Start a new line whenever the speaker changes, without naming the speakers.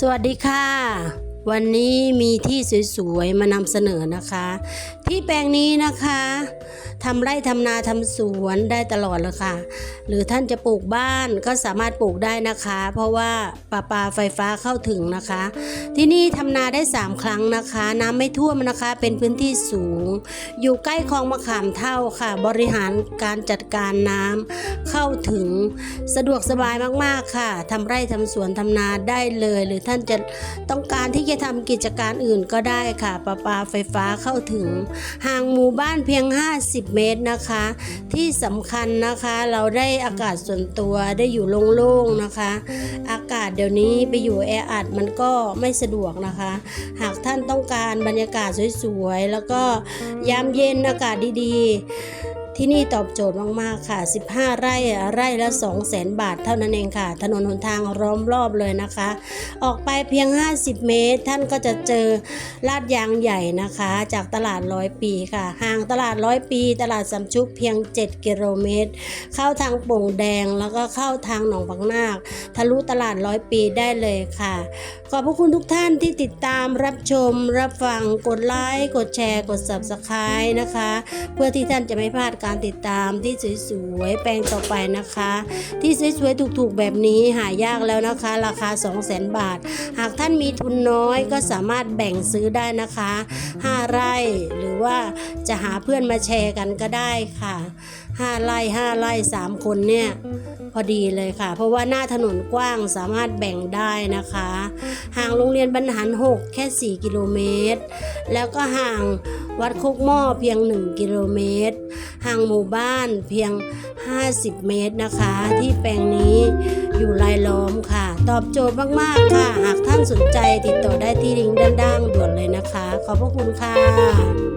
สวัสดีค่ะ วันนี้มีที่สวยๆมานำเสนอนะคะ ที่แปลงนี้นะคะทำไร่ทำนาทำสวนได้ตลอดเลยค่ะ หรือท่านจะปลูกบ้านก็สามารถปลูกได้นะคะ เพราะว่าประปาไฟฟ้าเข้าถึงนะคะ ที่นี่ทำนาได้ 3 ครั้งนะคะ น้ำไม่ท่วมนะคะ เป็นพื้นที่สูง อยู่ใกล้คลองมะขามเท่าค่ะ บริหารการจัดการน้ำเข้าถึงสะดวกสบายมากๆค่ะทำไร่ทำสวนทำนาได้เลย หรือท่านจะต้องการที่จะทำกิจการอื่นก็ได้ค่ะประปาไฟฟ้าเข้าถึง ห่างหมู่บ้านเพียง 50 เมตรนะคะ ที่สำคัญนะคะเราได้อากาศส่วนตัวได้อยู่โล่งๆนะคะ อากาศเดี๋ยวนี้ไปอยู่แออัดมันก็ไม่สะดวกนะคะ หากท่านต้องการบรรยากาศสวยๆ แล้วก็ยามเย็นอากาศดีๆ ที่นี่ตอบโจทย์มากๆค่ะ 15 ไร่ไร่ละ2 0 0แสนบาทเท่านั้นเองค่ะ ถนนหนทางล้อมรอบเลยนะคะ ออกไปเพียง 50 เมตร ท่านก็จะเจอลาดยางใหญ่นะคะ จากตลาดร้อยปีค่ะ ห่างตลาดร้อยปี ตลาดสำชุกเพียง 7 กิโลเมตร เข้าทางโป่งแดงแล้วก็เข้าทางหนองปังนาค ทะลุตลาดร้อยปีได้เลยค่ะ ขอบพระคุณทุกท่านที่ติดตามรับชม รับฟังกดไลค์กดแชร์กด subscribe นะคะ เพื่อที่ท่านจะไม่พลาดการติดตามที่สวยๆแปลงต่อไปนะคะ ที่สวยๆถูกๆแบบนี้หายากแล้วนะคะ ราคา 200,000 บาท หากท่านมีทุนน้อยก็สามารถแบ่งซื้อได้นะคะ 5 ไร่หรือว่าจะหาเพื่อนมาแชร์กันก็ได้ค่ะ 5 ไร่ 5 ไร่ 3 คนเนี่ย พอดีเลยค่ะ เพราะว่าหน้าถนนกว้างสามารถแบ่งได้นะคะ ห่างโรงเรียนบรรหาร 6 แค่ 4 กิโลเมตร แล้วก็ห่างวัดโคกหม้อเพียง 1 กิโลเมตร ห่างหมู่บ้านเพียง 50 เมตรนะคะ ที่แปลงนี้อยู่รายล้อมค่ะ ตอบโจทย์มาก ๆ ค่ะ หากท่านสนใจติดต่อได้ที่ลิงก์ด้านๆด่วนเลยนะคะ ขอบพระคุณค่ะ